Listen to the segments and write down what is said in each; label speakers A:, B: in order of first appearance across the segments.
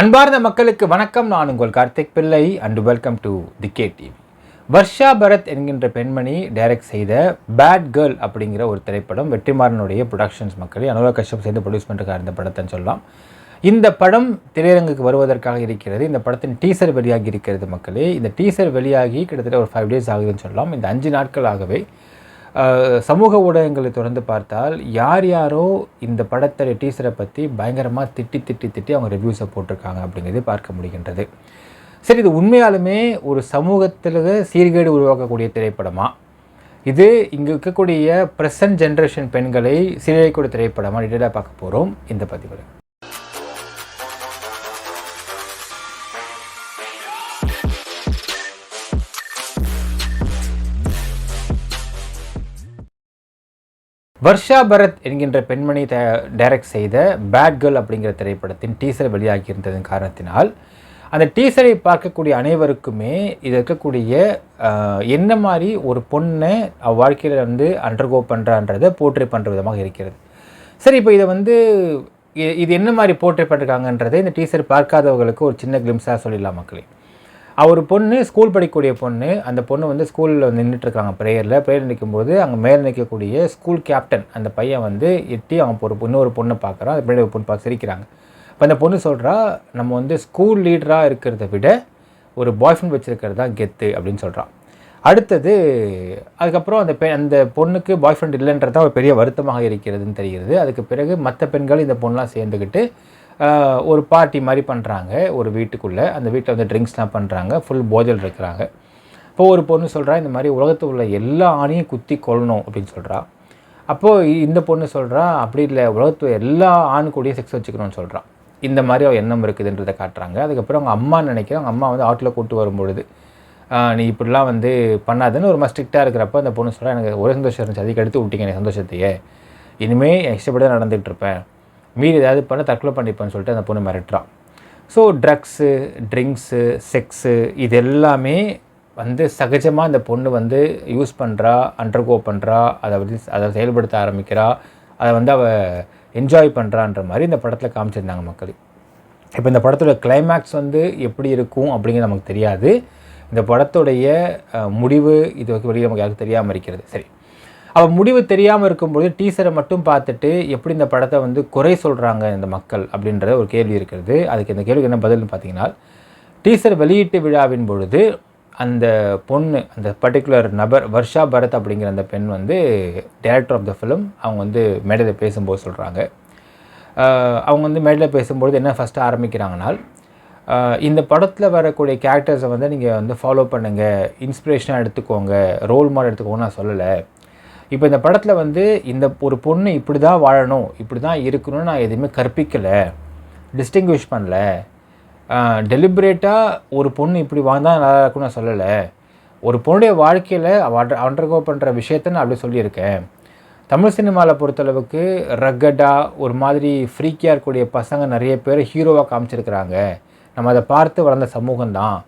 A: அன்பார்ந்த மக்களுக்கு வணக்கம். நான் உங்கள் Karthik Pillai and welcome to the K TV Varsha Bharath என்கின்ற பெண்மணி டைரக்ட் செய்த பேட் கேர்ள் அப்படிங்கிற ஒரு திரைப்படம் வெற்றிமாறனுடைய ப்ரொடக்ஷன்ஸ் மக்களே அனுராக் கஷ்யப் சேர்ந்து ப்ரொடியூஸ் பண்ணுறாரு இந்த படத்தைன்னு சொல்லலாம். இந்த படம் திரையரங்குக்கு வருவதற்காக இருக்கிறது. இந்த படத்தின் டீசர் வெளியாகி இருக்கிறது மக்களே. இந்த டீசர் வெளியாகி கிட்டத்தட்ட ஒரு ஃபைவ் டேஸ் ஆகுதுன்னு சொல்லலாம். இந்த அஞ்சு நாட்களாகவே சமூக ஊடகங்களை தொடர்ந்து பார்த்தால் யார் யாரோ இந்த படத்தை டீசரை பற்றி பயங்கரமாக திட்டி திட்டி திட்டி அவங்க ரிவ்யூஸை போட்டிருக்காங்க அப்படிங்கிறது பார்க்க முடிகின்றது. சரி இது உண்மையாலுமே ஒரு சமூகத்தில் சீர்கேடு உருவாக்கக்கூடிய திரைப்படமா? இது இங்கே இருக்கக்கூடிய ப்ரெசன்ட் ஜென்ரேஷன் பெண்களை சீரழிக்கூடிய திரைப்படமா? டீட்டெயிலாக பார்க்க போகிறோம் இந்த பதிவில். வர்ஷா பரத் என்கின்ற பெண்மணி த டைரக்ட் செய்த பேட் கேர்ள் அப்படிங்கிற திரைப்படத்தின் டீசர் வெளியாகியிருந்ததன் காரணத்தினால் அந்த டீசரை பார்க்கக்கூடிய அனைவருக்குமே இது இருக்கக்கூடிய என்ன மாதிரி ஒரு பொண்ணை அவ வாழ்க்கையில் வந்து அண்டர்கோ பண்ணுறான்றதை போர்ட்ரே பண்ணுற விதமாக இருக்கிறது. சரி இப்போ இதை வந்து இது என்ன மாதிரி போர்ட்ரே பண்ணிருக்காங்கன்றதை இந்த டீசர் பார்க்காதவர்களுக்கு ஒரு சின்ன கிளிம்ஸாக சொல்லிடலாம் மக்களே. அவர் பொண்ணு ஸ்கூல் படிக்கக்கூடிய பொண்ணு அந்த பொண்ணு வந்து ஸ்கூலில் வந்து நின்றுட்டுருக்காங்க ப்ரேயரில். ப்ரேயர் நிற்கும்போது அங்கே மேலே நிற்கக்கூடிய ஸ்கூல் கேப்டன் அந்த பையன் வந்து எட்டி அவன் ஒரு இன்னொரு பொண்ணை பார்க்குறான் அது பின்னாடி ஒரு பொண்ணு பார்க்க சிரிக்கிறாங்க. இப்போ அந்த பொண்ணு சொல்கிறா நம்ம வந்து ஸ்கூல் லீடராக இருக்கிறத விட ஒரு பாய் ஃப்ரெண்ட் வச்சுருக்கிறது தான் கெத்து அப்படின்னு சொல்கிறான் அடுத்தது அதுக்கப்புறம் அந்த பெ அந்த பொண்ணுக்கு பாய் ஃப்ரெண்ட் இல்லைன்றது ஒரு பெரிய வருத்தமாக இருக்கிறதுன்னு தெரிகிறது. அதுக்கு பிறகு மற்ற பெண்கள் இந்த பொண்ணெலாம் சேர்ந்துக்கிட்டு ஒரு பார்ட்டி மாதிரி பண்ணுறாங்க ஒரு வீட்டுக்குள்ளே. அந்த வீட்டில் வந்து ட்ரிங்க்ஸ்லாம் பண்ணுறாங்க ஃபுல் போஜல் இருக்கிறாங்க. இப்போது ஒரு பொண்ணு சொல்கிறா இந்த மாதிரி உலகத்தில் உள்ள எல்லா ஆணையும் குத்தி கொல்லணும் அப்படின்னு சொல்கிறா அப்போது இந்த பொண்ணு சொல்கிறா அப்படி இல்லை உலகத்தில் எல்லா ஆண் கூடயும் செக்ஸ் வச்சுக்கணும்னு சொல்கிறான் இந்த மாதிரி அவள் எண்ணம் இருக்குதுன்றதை காட்டுறாங்க. அதுக்கப்புறம் அவங்க அம்மா நினைக்கிறேன் அவங்க அம்மா வந்து ஆட்டில் கூட்டு வரும்பொழுது நீ இப்படிலாம் வந்து பண்ணாதுன்னு ஒரு மாதிரி ஸ்ட்ரிக்டாக இருக்கிறப்ப அந்த பொண்ணு சொல்கிறா எனக்கு ஒரு சந்தோஷம் இருந்துச்சு அதுக்கு எடுத்து விட்டீங்க எனக்கு சந்தோஷத்தையே. இனிமேல் இஷ்டப்படி தான் நடந்துகிட்டு இருப்பேன். மீறி ஏதாவது பண்ண தற்கொலை பண்ணிப்பேன்னு சொல்லிட்டு அந்த பொண்ணு மிரட்டுறான் ஸோ ட்ரக்ஸு ட்ரிங்க்ஸு செக்ஸு இது எல்லாமே வந்து சகஜமாக இந்த பொண்ணு வந்து யூஸ் பண்ணுறா அண்டர்கோ பண்ணுறா அதை வந்து அதை செயல்படுத்த ஆரம்பிக்கிறா அதை வந்து அவள் என்ஜாய் பண்ணுறான்ற மாதிரி இந்த படத்தில் காமிச்சிருந்தாங்க மக்கள். இப்போ இந்த படத்தோட கிளைமேக்ஸ் வந்து எப்படி இருக்கும் அப்படிங்கிறது நமக்கு தெரியாது. இந்த படத்துடைய முடிவு இது வரைக்கும் நமக்கு யாருக்கும் தெரியாமல் இருக்கிறது. சரி. அவள் முடிவு தெரியாமல் இருக்கும்பொழுது டீசரை மட்டும் பார்த்துட்டு எப்படி இந்த படத்தை வந்து குறை சொல்கிறாங்க இந்த மக்கள் அப்படின்ற ஒரு கேள்வி இருக்கிறது. அதுக்கு இந்த கேள்விக்கு என்ன பதில்னு பார்த்தீங்கன்னா டீசர் வெளியீட்டு விழாவின் பொழுது அந்த பொண்ணு அந்த பர்டிகுலர் நபர் வர்ஷா பரத் அப்படிங்கிற அந்த பெண் வந்து டைரக்டர் ஆஃப் த ஃபிலிம் அவங்க வந்து மேடையில் பேசும்போது சொல்கிறாங்க அவங்க வந்து மேடையில் பேசும்பொழுது என்ன ஃபஸ்ட்டு ஆரம்பிக்கிறாங்கன்னா இந்த படத்தில் வரக்கூடிய கேரக்டர்ஸை வந்து நீங்கள் வந்து ஃபாலோ பண்ணுங்கள் இன்ஸ்பிரேஷனாக எடுத்துக்கோங்க ரோல் மாடல் எடுத்துக்கோங்க நான் சொல்லலை. இப்போ இந்த படத்தில் வந்து இந்த ஒரு பொண்ணு இப்படி தான் வாழணும் இப்படி தான் இருக்கணும்னு நான் எதுவுமே கற்பிக்கலை டிஸ்டிங்விஷ் பண்ணல. டெலிபரேட்டாக ஒரு பொண்ணு இப்படி வாழ்ந்தால் நல்லா இருக்கும்னு நான் சொல்லலை. ஒரு பொண்ணுடைய வாழ்க்கையில் அண்டர்கோ பண்ணுற விஷயத்த நான் அப்படி சொல்லியிருக்கேன். தமிழ் சினிமாவில் பொறுத்தளவுக்கு ரக்கடாக ஒரு மாதிரி ஃப்ரீக்கியாக இருக்கக்கூடிய பசங்க நிறைய பேர் ஹீரோவாக காமிச்சிருக்கிறாங்க. நம்ம அதை பார்த்து வளர்ந்த சமூகம் தான்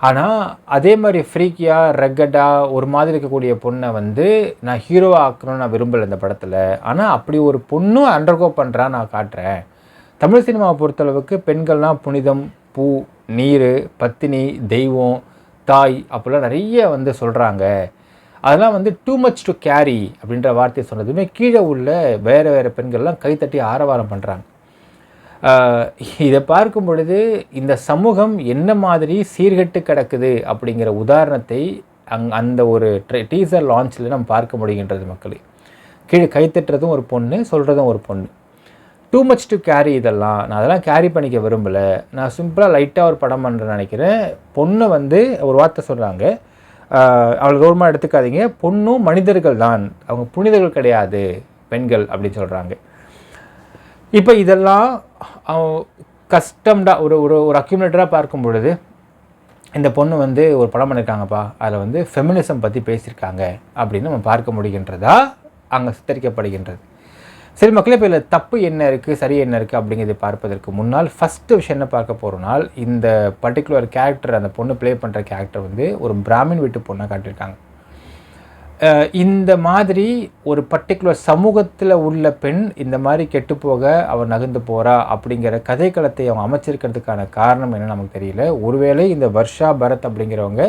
A: ஆனால் அதே மாதிரி ஃப்ரீக்கியாக ரக்கடாக ஒரு மாதிரி இருக்கக்கூடிய பொண்ணை வந்து நான் ஹீரோவாக ஆக்கணும்னு நான் விரும்பலை இந்த படத்தில். ஆனால் அப்படி ஒரு பொண்ணும் அண்டர்கோ பண்ணுறா நான் காட்டுறேன். தமிழ் சினிமாவை பொறுத்தளவுக்கு பெண்கள்லாம் புனிதம் பூ நீர் பத்தினி தெய்வம் தாய் அப்படிலாம் நிறைய வந்து சொல்கிறாங்க அதெல்லாம் வந்து டூ மச் டு கேரி அப்படின்ற வார்த்தையை சொன்னதுமே கீழே உள்ள வேறு வேறு பெண்கள்லாம் கைத்தட்டி ஆரவாரம் பண்ணுறாங்க இதை பார்க்கும் பொழுது இந்த சமூகம் என்ன மாதிரி சீர்கெட்டு கிடக்குது அப்படிங்கிற உதாரணத்தை அங் அந்த ஒரு டீசர் லான்ச்சில் நம்ம பார்க்க முடிகின்றது மக்களே. கீழே கைத்தட்டுறதும் ஒரு பொண்ணு சொல்கிறதும் ஒரு பொண்ணு. டூ மச் டு கேரி இதெல்லாம் நான் அதெல்லாம் கேரி பண்ணிக்க விரும்பலை. நான் சிம்பிளாக லைட்டாக ஒரு படம் பண்ணுறேன்னு நினைக்கிறேன். பொண்ணை வந்து ஒரு வார்த்தை சொல்கிறாங்க அவளை கௌரவமாக எடுத்துக்காதீங்க. பொண்ணும் மனிதர்கள் தான். அவங்க புனிதர்கள் கிடையாது பெண்கள் அப்படின்னு சொல்கிறாங்க இப்போ இதெல்லாம் கஸ்டம்டாக ஒரு ஒரு ஒரு அக்யூமுலேட்டராக பார்க்கும் பொழுது இந்த பொண்ணு வந்து ஒரு படம் பண்ணியிருக்காங்கப்பா அதில் வந்து ஃபெமினிசம் பற்றி பேசியிருக்காங்க அப்படின்னு நம்ம பார்க்க முடிகின்றதா? அங்கே சித்தரிக்கப்படுகின்றது. சரி மக்களே இப்போ இதில் தப்பு என்ன இருக்குது சரி என்ன இருக்குது அப்படிங்கிறதை பார்ப்பதற்கு முன்னால் ஃபஸ்ட்டு விஷயம் என்ன பார்க்க போகிறோம்னால் இந்த பர்டிகுலர் கேரக்டர் அந்த பொண்ணு ப்ளே பண்ணுற கேரக்டர் வந்து ஒரு பிராமின் வீட்டு பொண்ணை காட்டியிருக்காங்க. இந்த மாதிரி ஒரு பர்டிகுலர் சமூகத்தில் உள்ள பெண் இந்த மாதிரி கெட்டு போக நகர்ந்து போகிறா அப்படிங்கிற கதைக்களத்தை அவங்க அமைச்சிருக்கிறதுக்கான காரணம் என்னன்னு நமக்கு தெரியல. ஒருவேளை இந்த வர்ஷா பரத் அப்படிங்கிறவங்க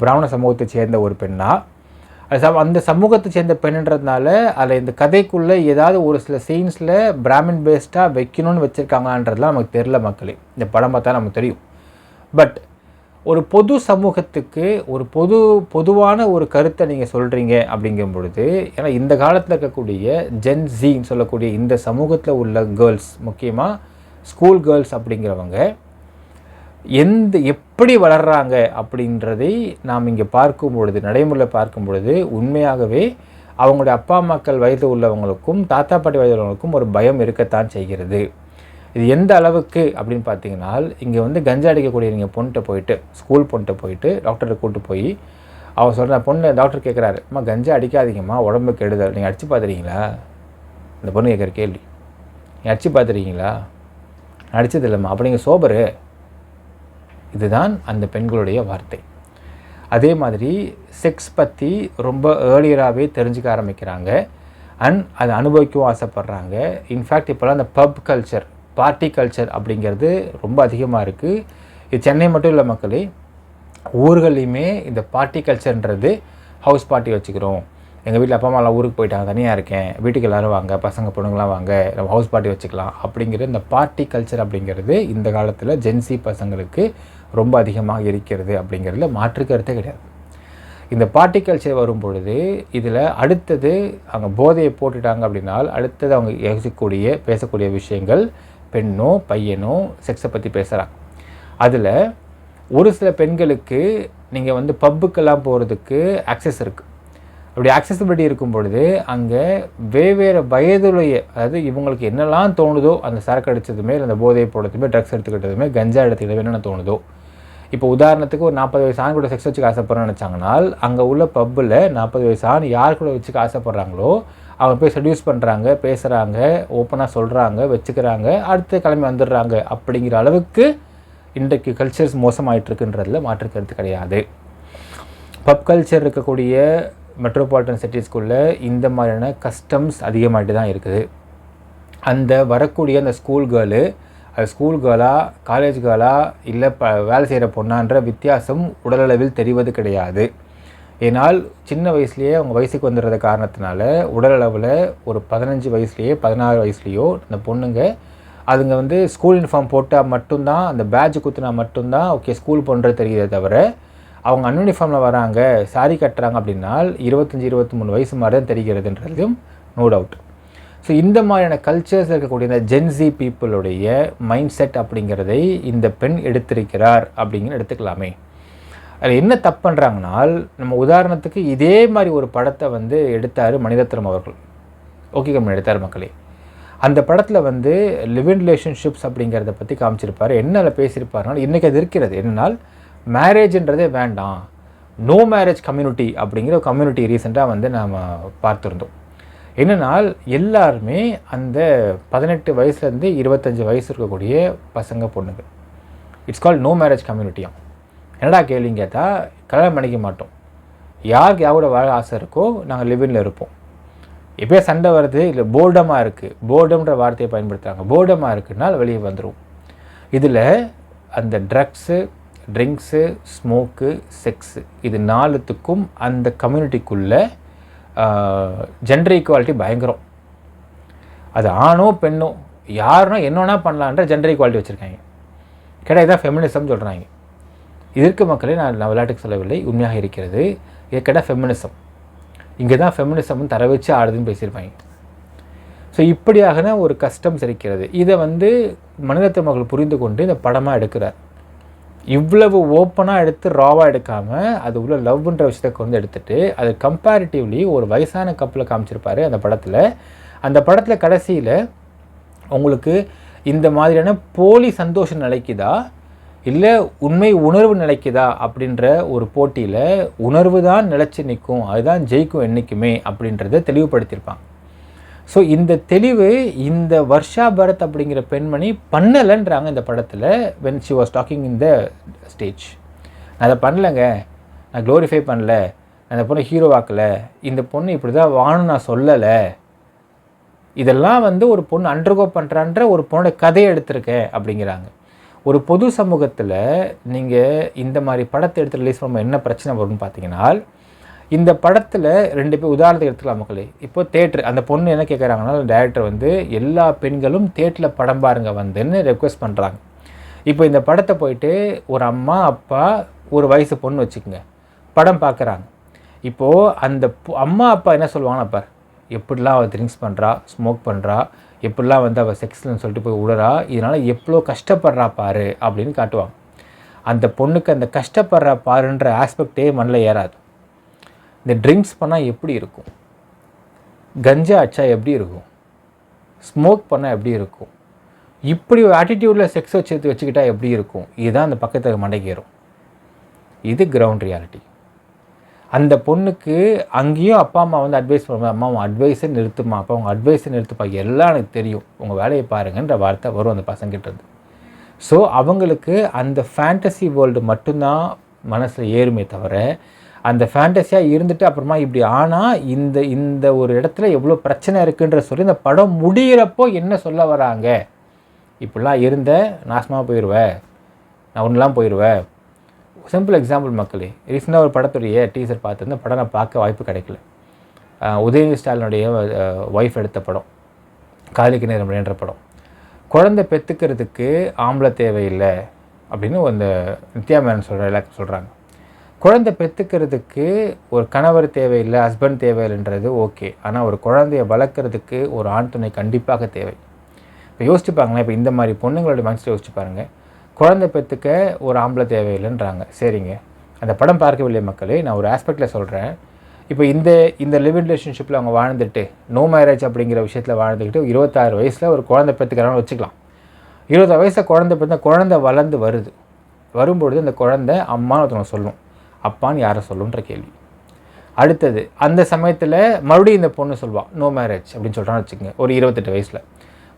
A: பிராமண சமூகத்தை சேர்ந்த ஒரு பெண்ணா? அந்த சமூகத்தை சேர்ந்த பெண்ணுன்றதுனால அதில் இந்த கதைக்குள்ளே ஏதாவது ஒரு சில சீன்ஸில் பிராமின் பேஸ்டாக வைக்கணும்னு வச்சுருக்காங்களான்றதுலாம் நமக்கு தெரில மக்களே. இந்த படம் பார்த்தா நமக்கு தெரியும். பட் ஒரு பொது சமூகத்துக்கு ஒரு பொது பொதுவான ஒரு கருத்தை நீங்கள் சொல்கிறீங்க அப்படிங்கும் பொழுது ஏன்னா இந்த காலத்தில் இருக்கக்கூடிய ஜென் ஜின்னு சொல்லக்கூடிய இந்த சமூகத்தில் உள்ள கேர்ள்ஸ் முக்கியமாக ஸ்கூல் கேர்ள்ஸ் அப்படிங்கிறவங்க எந்த எப்படி வளர்கிறாங்க அப்படின்றதை நாம் இங்கே பார்க்கும் பொழுது நடைமுறையில் பார்க்கும் பொழுது உண்மையாகவே அவங்களுடைய அப்பா அம்மாக்கள் வயது உள்ளவங்களுக்கும் தாத்தா பாட்டி வயது உள்ளவங்களுக்கும் ஒரு பயம் இருக்கத்தான் செய்கிறது. இது எந்த அளவுக்கு அப்படின்னு பார்த்தீங்கன்னா இங்கே வந்து கஞ்சா அடிக்கக்கூடிய நீங்கள் பொண்ணிட்ட போயிட்டு ஸ்கூல் பொண்ணிட்ட போயிட்டு டாக்டரை கூப்பிட்டு போய் அவர் சொல்கிற பொண்ணு டாக்டர் கேட்குறாரு அம்மா கஞ்சா அடிக்காதீங்கம்மா உடம்பு கெடுதல். நீங்கள் அடித்து பார்த்துறீங்களா இந்த பொண்ணு கேட்குற கேள்வி. நீங்கள் அடித்து பார்த்துறீங்களா அடித்தது இல்லைம்மா. அப்போ நீங்கள் சோபரு. இதுதான் அந்த பெண்களுடைய வார்த்தை. அதே மாதிரி செக்ஸ் பற்றி ரொம்ப ஏர்லியராகவே தெரிஞ்சுக்க ஆரம்பிக்கிறாங்க. அண்ட் அதை அனுபவிக்கவும் ஆசைப்பட்றாங்க. இன்ஃபேக்ட் இப்போல்லாம் அந்த பப் கல்ச்சர் பார்ட்டி கல்ச்சர் அப்படிங்கிறது ரொம்ப அதிகமாக இருக்குது இது சென்னை மட்டும் இல்லை மக்களே ஊர்கள்லையுமே இந்த பார்ட்டி கல்ச்சர்ன்றது ஹவுஸ் பார்ட்டி வச்சுக்கிறோம். எங்கள் வீட்டில் அப்பா அம்மாலாம் ஊருக்கு போயிட்டாங்க தனியாக இருக்கேன். வீட்டுக்கு எல்லோரும் வாங்க பசங்க பொண்ணுங்களாம் வாங்க நம்ம ஹவுஸ் பார்ட்டி வச்சுக்கலாம். அப்படிங்கிற இந்த பார்ட்டி கல்ச்சர் அப்படிங்கிறது இந்த காலத்தில் ஜென்சி பசங்களுக்கு ரொம்ப அதிகமாக இருக்கிறது அப்படிங்கிறதுல மாற்று கருத்தே கிடையாது. இந்த பார்ட்டி கல்ச்சர் வரும் பொழுது இதில் அடுத்தது அவங்க போதையை போட்டுட்டாங்க அப்படின்னால் அடுத்தது அவங்க யோசிக்கக்கூடிய பேசக்கூடிய விஷயங்கள் பெண்ணோ பையனோ செக்ஸை பற்றி பேசுகிறாங்க அதில் ஒரு சில பெண்களுக்கு நீங்கள் வந்து பப்புக்கெல்லாம் போகிறதுக்கு ஆக்சஸ் இருக்குது அப்படி ஆக்சசிபிலிட்டி இருக்கும் பொழுது அங்கே வெவ்வேறு வயதுடைய அதாவது இவங்களுக்கு என்னெல்லாம் தோணுதோ அந்த சரக்கு அடித்ததுமே அந்த போதையை போடுறதுமே ட்ரக்ஸ் எடுத்துக்கிட்டதுமே கஞ்சா எடுத்துக்கிட்டதுமே என்னென்ன தோணுதோ. இப்போ உதாரணத்துக்கு ஒரு நாற்பது வயசு ஆண் கூட செக்ஸ் வச்சுக்க ஆசைப்படுறேன்னு நினச்சாங்கன்னா அங்கே உள்ள பப்பில் நாற்பது வயசு ஆண் யார் கூட வச்சுக்க ஆசைப்பட்றாங்களோ அவங்க போய் செடியூஸ் பண்ணுறாங்க பேசுகிறாங்க ஓப்பனாக சொல்கிறாங்க வச்சுக்கிறாங்க அடுத்த கிளம்பி வந்துடுறாங்க அப்படிங்கிற அளவுக்கு இன்றைக்கு கல்ச்சர்ஸ் மோசமாயிட்ருக்குன்றதில் மாற்று கருத்து கிடையாது. பப் கல்ச்சர் இருக்கக்கூடிய மெட்ரோபாலிட்டன் சிட்டிஸ்குள்ளே இந்த மாதிரியான கஸ்டம்ஸ் அதிகமாகிட்டு தான் இருக்குது. அந்த வரக்கூடிய அந்த ஸ்கூல் கேர்ளு அது ஸ்கூல் கேர்ளா காலேஜ் கேர்ளா இல்லை ப வேலை செய்கிற பொண்ணான்ற வித்தியாசம் உடலளவில் தெரிவது கிடையாது. ஏன்னால் சின்ன வயசுலேயே அவங்க வயசுக்கு வந்துடுறது காரணத்தினால உடல் அளவில் ஒரு பதினஞ்சு வயசுலேயே பதினாறு வயசுலேயோ அந்த பொண்ணுங்க அதுங்க வந்து ஸ்கூல் யூனிஃபார்ம் போட்டால் மட்டும்தான் அந்த பேட்ஜ் குத்துனா மட்டும்தான் ஓகே ஸ்கூல் போன்றது தெரியுதே தவிர அவங்க அன்யூனிஃபார்மில் வராங்க சாரி கட்டுறாங்க அப்படின்னா இருபத்தஞ்சி இருபத்தி மூணு வயசு மாதிரி தான் தெரிகிறதுன்றதும் நோ டவுட் ஸோ இந்த மாதிரியான கல்ச்சர்ஸ் இருக்கக்கூடிய இந்த ஜென்சி பீப்புளுடைய மைண்ட் செட் அப்படிங்கிறதை இந்த பெண் எடுத்திருக்கிறார் அப்படிங்கிற எடுத்துக்கலாமே. அதில் என்ன தப்பு பண்ணுறாங்கனால் நம்ம உதாரணத்துக்கு இதே மாதிரி ஒரு படத்தை வந்து எடுத்தார் மணிரத்னம் அவர்கள். ஓகே கம்மி எடுத்தார் மக்களே. அந்த படத்தில் வந்து லிவ் ரிலேஷன்ஷிப்ஸ் அப்படிங்கிறத பற்றி காமிச்சிருப்பார். என்ன பேசியிருப்பாருனால் இன்றைக்கி அது இருக்கிறது. என்னென்னால் மேரேஜ்ன்றதே வேண்டாம். நோ மேரேஜ் கம்யூனிட்டி அப்படிங்கிற ஒரு கம்யூனிட்டி ரீசெண்டாக வந்து நாம் பார்த்துருந்தோம். என்னென்னால் எல்லாருமே அந்த பதினெட்டு வயசுலேருந்து இருபத்தஞ்சி வயசு இருக்கக்கூடிய பசங்க பொண்ணுங்க. இட்ஸ் கால் நோ மேரேஜ் கம்யூனிட்டியும் என்னடா கேள்வின்னு கேட்டால் கல்யாணம் பண்ணிக்க மாட்டோம். யாருக்கு யாரோட வாழ ஆசை இருக்கோ நாங்கள் லிவினில் இருப்போம். எப்போயே சண்டை வருது இல்லை போர்டமாக இருக்குது போர்டம்ன்ற வார்த்தையை பயன்படுத்துகிறாங்க போர்டமாக இருக்குன்னா வெளியே வந்துடும் இதில் அந்த ட்ரக்ஸு ட்ரிங்க்ஸு ஸ்மோக்கு செக்ஸு இது நாலுத்துக்கும் அந்த கம்யூனிட்டிக்குள்ளே ஜெண்டர் ஈக்குவாலிட்டி பயங்கரம். அது ஆணோ பெண்ணோ யாருனோ என்னன்னா பண்ணலான்ற ஜெண்டர் ஈக்குவாலிட்டி வச்சுருக்காங்க. கிடையாது இதான் ஃபெமினிசம் சொல்கிறாங்க இதற்கு மக்களே நான் நான் விளையாட்டுக்கு சொல்லவில்லை. உண்மையாக இருக்கிறது. ஏற்கனவே ஃபெமினிசம் இங்கே தான் ஃபெமினிசம் தர வச்சு ஆடுதுன்னு பேசியிருப்பாங்க. ஸோ இப்படியாக ஒரு கஷ்டம் இருக்கிறது இதை வந்து மனிதத்தை மக்கள் புரிந்து கொண்டு இந்த படமாக எடுக்கிறார். இவ்வளவு ஓப்பனாக எடுத்து ராவாக எடுக்காமல் அது உள்ள லவ்ன்ற விஷயத்தை கொண்டு எடுத்துகிட்டு அது கம்பேரிட்டிவ்லி ஒரு வயசான கப்பில் காமிச்சிருப்பார் அந்த படத்தில். அந்த படத்தில் கடைசியில் உங்களுக்கு இந்த மாதிரியான போலி சந்தோஷம் நிலைக்குதா இல்லை உண்மை உணர்வு நிலைக்குதா அப்படின்ற ஒரு போட்டியில் உணர்வு தான் நிலச்சி நிற்கும் அதுதான் ஜெயிக்கும் என்றைக்குமே அப்படின்றத தெளிவுபடுத்தியிருப்பாங்க. ஸோ இந்த தெளிவு இந்த வர்ஷா பரத் அப்படிங்கிற பெண்மணி பண்ணலைன்றாங்க இந்த படத்தில் when she was talking in the stage நான் அதை பண்ணலைங்க. நான் க்ளோரிஃபை பண்ணல. அந்த பொண்ணை ஹீரோவாக்கலை இந்த பொண்ணு இப்படி தான் வாணும் நான் சொல்லலை. இதெல்லாம் வந்து ஒரு பொண்ணு அண்டர்கோ பண்ணுறான்ற ஒரு பொண்ணோட கதையை எடுத்திருக்கேன் அப்படிங்கிறாங்க. ஒரு பொது சமூகத்தில் நீங்கள் இந்த மாதிரி படத்தை எடுத்து ரிலீஸ் பண்ணும்போது என்ன பிரச்சனை வரும்னு பார்த்தீங்கன்னா இந்த படத்தில் ரெண்டு பேர் உதாரணத்தை எடுத்துக்கலாம் மக்களே. இப்போ தேட்ரு அந்த பொண்ணு என்ன கேட்குறாங்கன்னா டேரக்டர் வந்து எல்லா பெண்களும் தேட்டரில் படம் பாருங்க வந்துன்னு ரெக்வெஸ்ட் பண்ணுறாங்க இப்போ இந்த படத்தை போயிட்டு ஒரு அம்மா அப்பா ஒரு வயசு பொண்ணு வச்சுக்கோங்க. படம் பார்க்குறாங்க இப்போது அந்த அம்மா அப்பா என்ன சொல்லுவாங்கன்னா பார் எப்படிலாம் அவள் ட்ரிங்க்ஸ் பண்ணுறா ஸ்மோக் பண்ணுறா எப்படிலாம் வந்து அவள் செக்ஸ்லன்னு சொல்லிட்டு போய் விடுறா இதனால் எவ்வளோ கஷ்டப்படுறா பாரு அப்படின்னு காட்டுவாங்க. அந்த பொண்ணுக்கு அந்த கஷ்டப்படுறா பாருன்ற ஆஸ்பெக்டே மண்ணில் ஏறாது. இந்த ட்ரிங்க்ஸ் பண்ணால் எப்படி இருக்கும்? கஞ்சா அச்சா எப்படி இருக்கும்? ஸ்மோக் பண்ணால் எப்படி இருக்கும்? இப்படி ஒரு ஆட்டிடியூடில் செக்ஸ் வச்சு வச்சுக்கிட்டா எப்படி இருக்கும்? இதுதான் அந்த பக்கத்தில் மண்டைக்கு ஏறும். இது கிரவுண்ட் ரியாலிட்டி அந்த பொண்ணுக்கு அங்கேயும் அப்பா அம்மா வந்து அட்வைஸ் பண்ணுவாங்க. அம்மா உன் அட்வைஸை நிறுத்துமா அப்பா உங்கள் அட்வைஸை நிறுத்துப்பா எல்லாம் எனக்கு தெரியும். உங்கள் வேலையை பாருங்கன்ற வார்த்தை வரும் அந்த பசங்கிட்ட இருந்து. ஸோ அவங்களுக்கு அந்த ஃபேண்டசி வேர்ல்டு மட்டும்தான் மனசில் ஏறுமே தவிர அந்த ஃபேண்டஸியாக இருந்துட்டு அப்புறமா இப்படி ஆனால் இந்த இந்த ஒரு இடத்துல எவ்வளோ பிரச்சனை இருக்குன்ற சொல்லி இந்த படம் முடிகிறப்போ என்ன சொல்ல வராங்க? இப்படிலாம் இருந்த நாசமாக போயிடுவேன் நான் ஒன்றுலாம் போயிடுவேன் சிம்பிள் எக்ஸாம்பிள் மக்களே. ரீசெண்டாக ஒரு படத்துடைய டீசர் பார்த்துருந்த படம் நான் பார்க்க வாய்ப்பு கிடைக்கல. உதயநிதி ஸ்டாலினுடைய ஒய்ஃப் எடுத்த படம். காலிக்கு நேரம் அப்படின்ற படம். குழந்தை பெற்றுக்கிறதுக்கு ஆம்பளை தேவையில்லை அப்படின்னு அந்த நித்யா மேனன் சொல்கிற சொல்கிறாங்க குழந்தை பெற்றுக்கிறதுக்கு ஒரு கணவர் தேவையில்லை ஹஸ்பண்ட் தேவையில்லைன்றது ஓகே ஆனால் ஒரு குழந்தைய வளர்க்குறதுக்கு ஒரு ஆண் துணை கண்டிப்பாக தேவை. இப்போ யோசிச்சு பாருங்களேன் இப்போ இந்த மாதிரி பொண்ணுங்களோட மனசில் யோசிச்சு பாருங்கள் குழந்தை பெற்றுக்க ஒரு ஆம்பளை தேவையில்லைன்றாங்க. சரிங்க. அந்த படம் பார்க்கவில்லை மக்களே நான் ஒரு ஆஸ்பெக்டில் சொல்கிறேன் இப்போ இந்த இந்த லிவிங் ரிலேஷன்ஷிப்பில் அவங்க வாழ்ந்துட்டு நோ மேரேஜ் அப்படிங்கிற விஷயத்தில் வாழ்ந்துக்கிட்டு இருபத்தாறு வயசில் ஒரு குழந்தை பெற்றுக்கிறான்னு வச்சுக்கலாம். இருபத்தாறு வயசில் குழந்தை பெற்ற குழந்தை வளர்ந்து வருது. வரும்பொழுது அந்த குழந்தை அம்மான்னு ஒருத்தவங்க சொல்லும். அப்பான்னு யாரை சொல்லுன்ற கேள்வி. அடுத்தது அந்த சமயத்தில் மறுபடியும் இந்த பொண்ணு சொல்வா நோ மேரேஜ் அப்படின்னு சொல்கிறான்னு வச்சுக்கோங்க ஒரு இருபத்தெட்டு வயசில்.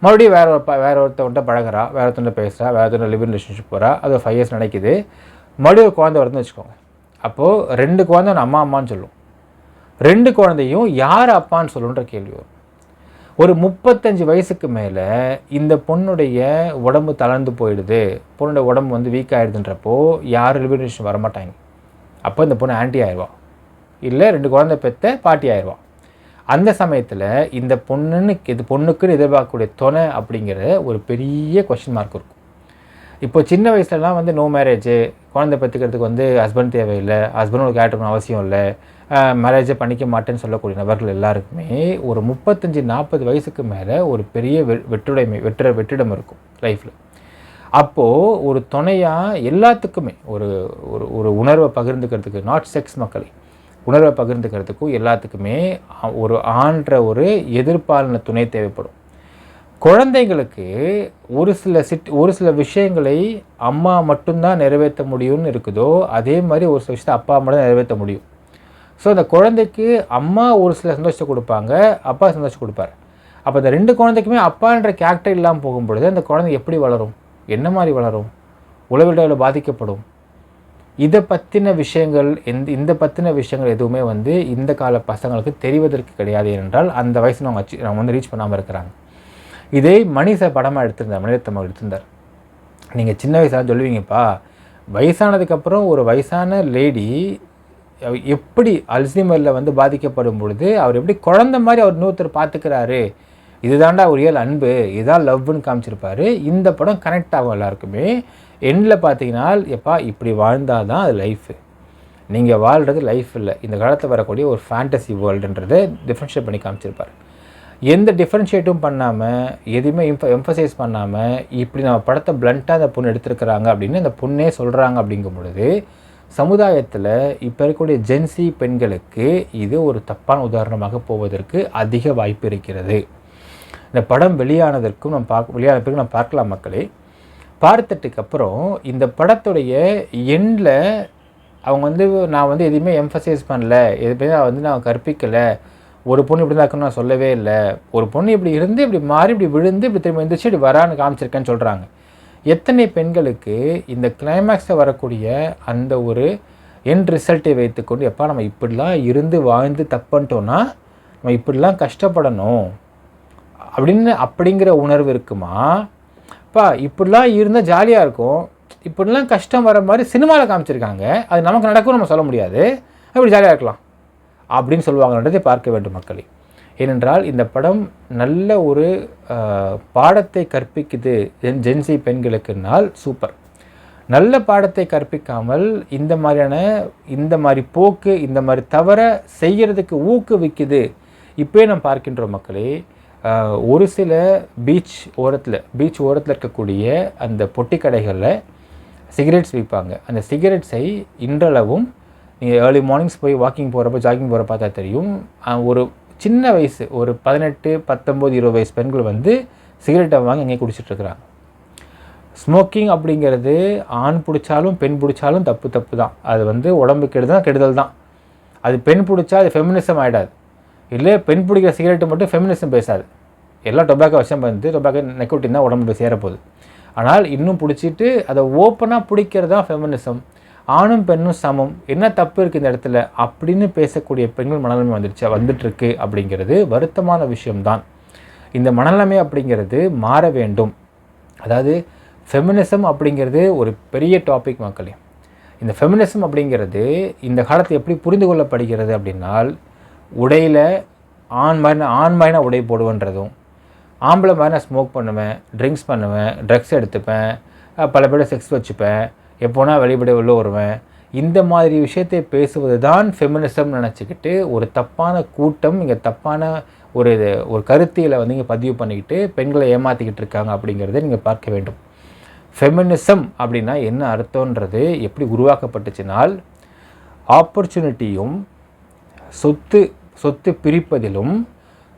A: மறுபடியும் வேற ஒரு வேற ஒருத்தவன்ட்ட பழகுறா வேற ஒருத்தவன்ட்ட பேசுகிறா வேற ஒருத்தவங்க லிவிங் ரிலேஷன்ஷிப் போகிறா அது ஃபைவ் இயர்ஸ் நடக்குது. மறுபடியும் ஒரு குழந்தை வருதுன்னு வச்சுக்கோங்க. அப்போது ரெண்டு குழந்தை ஒன்று அம்மா அம்மான்னு சொல்லும். ரெண்டு குழந்தையும் யார் அப்பான்னு சொல்லுன்ற கேள்வி வரும். ஒரு முப்பத்தஞ்சு வயசுக்கு மேலே இந்த பொண்ணுடைய உடம்பு தளர்ந்து போயிடுது. பொண்ணுடைய உடம்பு வந்து வீக் ஆகிடுதுன்றப்போ யார் லிபரேஷன் வரமாட்டாங்க. அப்போ இந்த பொண்ணு ஆன்டி ஆயிடுவான் இல்லை ரெண்டு குழந்தை பெற்ற பாட்டி ஆயிடுவான் அந்த சமயத்தில் இந்த பொண்ணுன்னு இது பொண்ணுக்குன்னு எதிர்பார்க்கக்கூடிய துணை அப்படிங்கிற ஒரு பெரிய கொஷின் மார்க் இருக்கும். இப்போ சின்ன வயசுலலாம் வந்து நோ மேரேஜ் குழந்தை பெற்றுக்கிறதுக்கு வந்து ஹஸ்பண்ட் தேவையில்லை ஹஸ்பண்ட் ஒரு கேட்டுக்கணும் அவசியம் இல்லை மேரேஜை பண்ணிக்க மாட்டேன்னு சொல்லக்கூடிய நபர்கள் எல்லாருக்குமே ஒரு முப்பத்தஞ்சு நாற்பது வயசுக்கு மேலே ஒரு பெரிய வெ வெற்றுடைமை வெற்ற வெற்றிடம் இருக்கும் லைஃப்பில் அப்போது ஒரு துணையாக எல்லாத்துக்குமே ஒரு ஒரு ஒரு உணர்வை பகிர்ந்துக்கிறதுக்கு நாட் செக்ஸ் மக்களை உணர்வை பகிர்ந்துக்கிறதுக்கும் எல்லாத்துக்குமே ஒரு ஆன்ற ஒரு எதிர்பாலின துணை தேவைப்படும். குழந்தைங்களுக்கு ஒரு சில சிட் ஒரு சில விஷயங்களை அம்மா மட்டும்தான் நிறைவேற்ற முடியும்னு இருக்குதோ அதே மாதிரி ஒரு சில விஷயத்தை அப்பா மட்டும் நிறைவேற்ற முடியும். ஸோ அந்த குழந்தைக்கு அம்மா ஒரு சில சந்தோஷத்தை கொடுப்பாங்க அப்பா சந்தோஷம் கொடுப்பாரு. அப்போ இந்த ரெண்டு குழந்தைக்குமே அப்பான்ற கேரக்டர் இல்லாமல் போகும்பொழுது அந்த குழந்தை எப்படி வளரும்? என்ன மாதிரி வளரும்? உளவிடவில் பாதிக்கப்படும். இதை பற்றின விஷயங்கள் எந்த இந்த பற்றின விஷயங்கள் எதுவுமே வந்து இந்த கால பசங்களுக்கு தெரிவதற்கு கிடையாது என்றால் அந்த வயசில் அவங்க அச்சு அவங்க வந்து ரீச் பண்ணாமல் இருக்கிறாங்க. இதே மனித படமாக எடுத்திருந்தார் மனிதத்தமாக எடுத்திருந்தார். நீங்கள் சின்ன வயசாக சொல்லுவீங்கப்பா வயசானதுக்கப்புறம் ஒரு வயசான லேடி எப்படி அல்சைமரில் வந்து பாதிக்கப்படும் பொழுது அவர் எப்படி குழந்தை மாதிரி அவர் இன்னொருத்தர் பார்த்துக்கிறாரு இதுதான்டா ஒரு இயல் அன்பு இதுதான் லவ்னு காமிச்சிருப்பாரு. இந்த படம் கனெக்ட் ஆகும் எல்லாருக்குமே. எண்டில் பார்த்தீங்கன்னா எப்பா இப்படி வாழ்ந்தால் தான் அது லைஃபு நீங்கள் வாழ்கிறது லைஃப் இல்லை. இந்த காலத்தில் வரக்கூடிய ஒரு ஃபேண்டசி வேர்ல்டுன்றதை டிஃப்ரென்ஷியேட் பண்ணி காமிச்சிருப்பார். எந்த டிஃப்ரென்ஷியேட்டும் பண்ணாமல் எதுவுமே இம்ஃப எம்ஃபசைஸ் பண்ணாமல் இப்படி நம்ம படத்தை பிளண்ட்டாக அந்த பொண்ணு எடுத்திருக்கிறாங்க அப்படின்னு அந்த பொண்ணே சொல்கிறாங்க அப்படிங்கும் பொழுது சமுதாயத்தில் இப்போ இருக்கக்கூடிய ஜென்சி பெண்களுக்கு இது ஒரு தப்பான உதாரணமாக போவதற்கு அதிக வாய்ப்பு இருக்கிறது. இந்த படம் வெளியானதற்கும் நம்ம பார்க்க வெளியான பிறகு நம்ம பார்க்கலாம் மக்களே. பார்த்ததுக்கு அப்புறம் இந்த படத்துடைய எண்டில் அவங்க வந்து நான் வந்து எதுவுமே எம்ஃபசைஸ் பண்ணல. எதுவுமே நான் வந்து நான் கற்பிக்கலை. ஒரு பொண்ணு இப்படி தான் இருக்குன்னு நான் சொல்லவே இல்லை. ஒரு பொண்ணு இப்படி இருந்து இப்படி மாறி இப்படி விழுந்து இப்படி திரும்ப எழுந்திரிச்சு இப்படி வரான்னு காமிச்சிருக்கேன்னு சொல்கிறாங்க எத்தனை பெண்களுக்கு இந்த கிளைமேக்ஸில் வரக்கூடிய அந்த ஒரு என் ரிசல்ட்டை வைத்துக்கொண்டு எப்பா நம்ம இப்படிலாம் இருந்து வாழ்ந்து தப்புன்ட்டோன்னா நம்ம இப்படிலாம் கஷ்டப்படணும். அப்படின்னு அப்படிங்கிற உணர்வு இருக்குமா? அப்பா இப்படிலாம் இருந்தால் ஜாலியாக இருக்கும். இப்படிலாம் கஷ்டம் வர மாதிரி சினிமாவில் காமிச்சிருக்காங்க. அது நமக்கு நடக்கும் நம்ம சொல்ல முடியாது. அப்படி ஜாலியாக இருக்கலாம். அப்படின்னு சொல்லுவாங்கன்றதை பார்க்க வேண்டும் மக்களே. ஏனென்றால் இந்த படம் நல்ல ஒரு பாடத்தை கற்பிக்குது. Gen Z பெண்களுக்குனால் super. நல்ல பாடத்தை கற்பிக்காமல் இந்த மாதிரியான இந்த மாதிரி போக்கு இந்த மாதிரி தவற செய்கிறதுக்கு ஊக்குவிக்குது. இப்போயே நம்ம பார்க்கின்றோம் மக்களே ஒரு சில பீச் ஓரத்தில் பீச் ஓரத்தில் இருக்கக்கூடிய அந்த பொட்டி கடைகளில் சிகரெட்ஸ் விற்பாங்க அந்த சிகரெட்ஸை இன்றளவும் நீங்கள் ஏர்லி மார்னிங்ஸ் போய் வாக்கிங் போகிறப்ப ஜாகிங் போகிற பார்த்தா தெரியும். ஒரு சின்ன வயசு ஒரு பதினெட்டு பத்தொம்போது இருபது வயசு பெண்கள் வந்து சிகரெட்டை வாங்கி இங்கே குடிச்சிட்ருக்குறாங்க ஸ்மோக்கிங் அப்படிங்கிறது ஆண் பிடிச்சாலும் பெண் பிடிச்சாலும் தப்பு தப்பு தான். அது வந்து உடம்பு கெடுதல் கெடுதல் தான். அது பெண் பிடிச்சா அது ஃபெமினிசம் ஆகிடாது இல்லை பெண் பிடிக்கிற சிகரெட்டு மட்டும் ஃபெமினிசம் பேசாது. எல்லாம் டொபாக்கோ வருஷம் வந்து டொபாக்கோ நெக்கோட்டின் தான் உடம்பு சேரப்போகுது. ஆனால் இன்னும் பிடிச்சிட்டு அதை ஓப்பனாக பிடிக்கிறது தான் ஃபெமினிசம் ஆணும் பெண்ணும் சமம். என்ன தப்பு இருக்குது இந்த இடத்துல? அப்படின்னு பேசக்கூடிய பெண்கள் மனநிலைமை வந்துடுச்சு வந்துட்டுருக்கு அப்படிங்கிறது வருத்தமான விஷயம்தான். இந்த மனநிலைமை அப்படிங்கிறது மாற வேண்டும். அதாவது ஃபெமினிசம் அப்படிங்கிறது ஒரு பெரிய டாபிக் மக்களே. இந்த ஃபெமினிசம் அப்படிங்கிறது இந்த காலத்தை எப்படி புரிந்து கொள்ளப்படுகிறது அப்படின்னால் உடையில் ஆண் மாதிரி ஆண் மாதிரி உடை போடுவேன்றதும் ஆம்பளை மாதிரி நான் ஸ்மோக் பண்ணுவேன் ட்ரிங்க்ஸ் பண்ணுவேன் ட்ரக்ஸ் எடுத்துப்பேன் பல பேர் செக்ஸ் வச்சுப்பேன் எப்போனா வெளிப்பட உள்ள வருவேன். இந்த மாதிரி விஷயத்தை பேசுவது தான் ஃபெமினிசம் நினச்சிக்கிட்டு ஒரு தப்பான கூட்டம் இங்கே தப்பான ஒரு இது ஒரு கருத்தியில் வந்து இங்கே பதிவு பண்ணிக்கிட்டு பெண்களை ஏமாற்றிக்கிட்டு இருக்காங்க அப்படிங்கிறத நீங்கள் பார்க்க வேண்டும். ஃபெமினிசம் அப்படின்னா என்ன அர்த்தன்றது எப்படி உருவாக்கப்பட்டுச்சுனால் ஆப்பர்ச்சுனிட்டியும் சொத்து சொத்து பிரிப்பதிலும்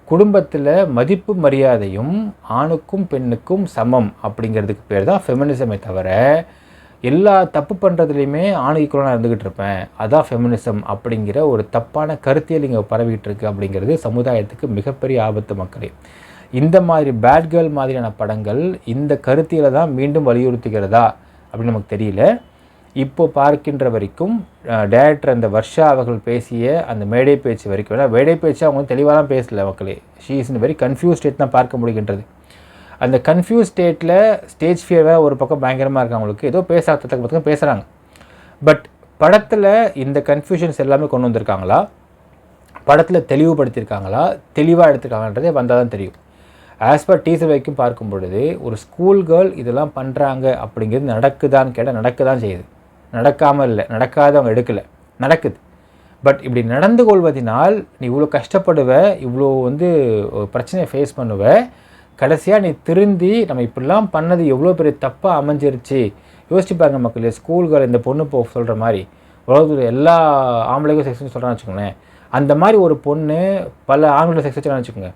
A: குடும்பத்தில் மதிப்பு மரியாதையும் ஆணுக்கும் பெண்ணுக்கும் சமம் அப்படிங்கிறதுக்கு பேர் தான் ஃபெமினிசமே தவிர எல்லா தப்பு பண்ணுறதுலையுமே ஆண் ஈக்குவலாக இருந்துக்கிட்டு இருப்பேன். அதான் ஃபெமினிசம் அப்படிங்கிற ஒரு தப்பான கருத்தியல் இங்கே பரவிட்டு இருக்கு அப்படிங்கிறது சமுதாயத்துக்கு மிகப்பெரிய ஆபத்து மக்களே. இந்த மாதிரி பேட் கேர்ள் மாதிரியான படங்கள் இந்த கருத்தியலை தான் மீண்டும் வலியுறுத்துகிறதா அப்படின்னு நமக்கு தெரியல. இப்போ பார்க்கின்ற வரைக்கும் டேரக்டர் அந்த வர்ஷா அவர்கள் பேசிய அந்த மேடை பேச்சு வரைக்கும் ஏன்னா மேடை பேச்சு அவங்க தெளிவாக தான் பேசல மக்களே. She is in very confuse state தான் பார்க்க முடிகின்றது. அந்த கன்ஃபியூஸ் ஸ்டேட்டில் ஸ்டேஜ் ஃபியர் ஒரு பக்கம் பயங்கரமாக இருக்கு அவங்களுக்கு. ஏதோ பேசாததுக்கு பக்கம் பேசுகிறாங்க பட் படத்தில் இந்த கன்ஃபியூஷன்ஸ் எல்லாமே கொண்டு வந்திருக்காங்களா? படத்தில் தெளிவுபடுத்தியிருக்காங்களா? தெளிவாக எடுத்துருக்காங்கன்றதே வந்தால் தான் தெரியும். ஆஸ் பர் டீசர் வரைக்கும் பார்க்கும் பொழுது ஒரு ஸ்கூல் கேர்ள் இதெல்லாம் பண்ணுறாங்க அப்படிங்கிறது நடக்குதான்னு கேட்டால் நடக்க தான் செய்யுது. நடக்காமல் இல்லை. நடக்காதவங்க எடுக்கலை. நடக்குது. பட் இப்படி நடந்து கொள்வதனால் நீ இவ்வளோ கஷ்டப்படுவ இவ்வளோ வந்து பிரச்சனையை ஃபேஸ் பண்ணுவ கடைசியாக நீ திருந்தி நம்ம இப்படிலாம் பண்ணது எவ்வளோ பெரிய தப்பாக அமைஞ்சிருச்சு. யோசிச்சு பாருங்க மக்களே ஸ்கூல்கள் இந்த பொண்ணு போ சொல்கிற மாதிரி உலகத்தில் எல்லா ஆம்பளைக்கும் செக்ஸ்னு சொல்கிறான்னு வச்சுக்கோங்களேன். அந்த மாதிரி ஒரு பொண்ணு பல ஆண்களோட செக்ஸ் வச்சுக்கலாம் வச்சுக்கோங்க.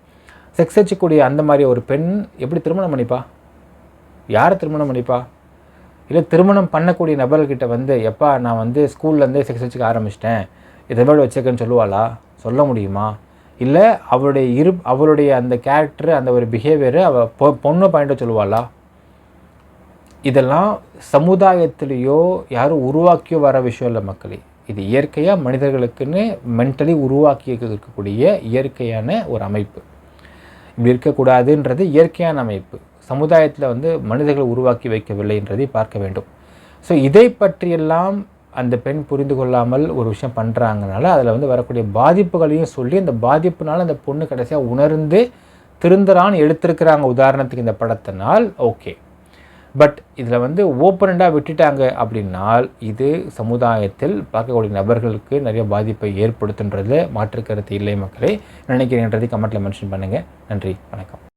A: செக்ஸ் வச்சுக்கூடிய அந்த மாதிரி ஒரு பெண் எப்படி திருமணம் பண்ணிப்பா? யாரை திருமணம் பண்ணிப்பா? இல்லை திருமணம் பண்ணக்கூடிய நபர்கிட்ட வந்து எப்பா நான் வந்து ஸ்கூல்லேருந்தே செக்ஸ் வச்சுக்க ஆரம்பிச்சிட்டேன். இதை மாதிரி வச்சுக்கன்னு சொல்லுவாளா? சொல்ல முடியுமா? இல்லை அவளுடைய இரு அவளுடைய அந்த கேரக்டரு அந்த ஒரு பிஹேவியரு அவள் பொ பொண்ணு பாயிண்ட்டை சொல்லுவாளா? இதெல்லாம் சமுதாயத்திலேயோ யாரும் உருவாக்கியோ வர விஷயம் இல்லை மக்களே. இது இயற்கையாக மனிதர்களுக்குன்னு மென்டலி உருவாக்கி இருக்கக்கூடிய இயற்கையான ஒரு அமைப்பு. இப்படி இருக்கக்கூடாதுன்றது இயற்கையான அமைப்பு. சமுதாயத்தில் வந்து மனிதர்கள் உருவாக்கி வைக்கவில்லை என்றதை பார்க்க வேண்டும். ஸோ இதை பற்றியெல்லாம் அந்த பெண் புரிந்து கொள்ளாமல் ஒரு விஷயம் பண்ணுறாங்கனால அதில் வந்து வரக்கூடிய பாதிப்புகளையும் சொல்லி அந்த பாதிப்புனால அந்த பொண்ணு கடைசியாக உணர்ந்து திருந்தரான்னு எடுத்திருக்கிறாங்க உதாரணத்துக்கு இந்த படத்தினால். ஓகே பட் இதில் வந்து ஓப்பனண்டாக விட்டுட்டாங்க அப்படின்னால் இது சமுதாயத்தில் பார்க்கக்கூடிய நபர்களுக்கு நிறைய பாதிப்பை ஏற்படுத்துன்றது மாற்று கருத்து இல்லை மக்களே. நினைக்கிறேன்றதை கமெண்ட்டில் மென்ஷன் பண்ணுங்கள் நன்றி. வணக்கம்.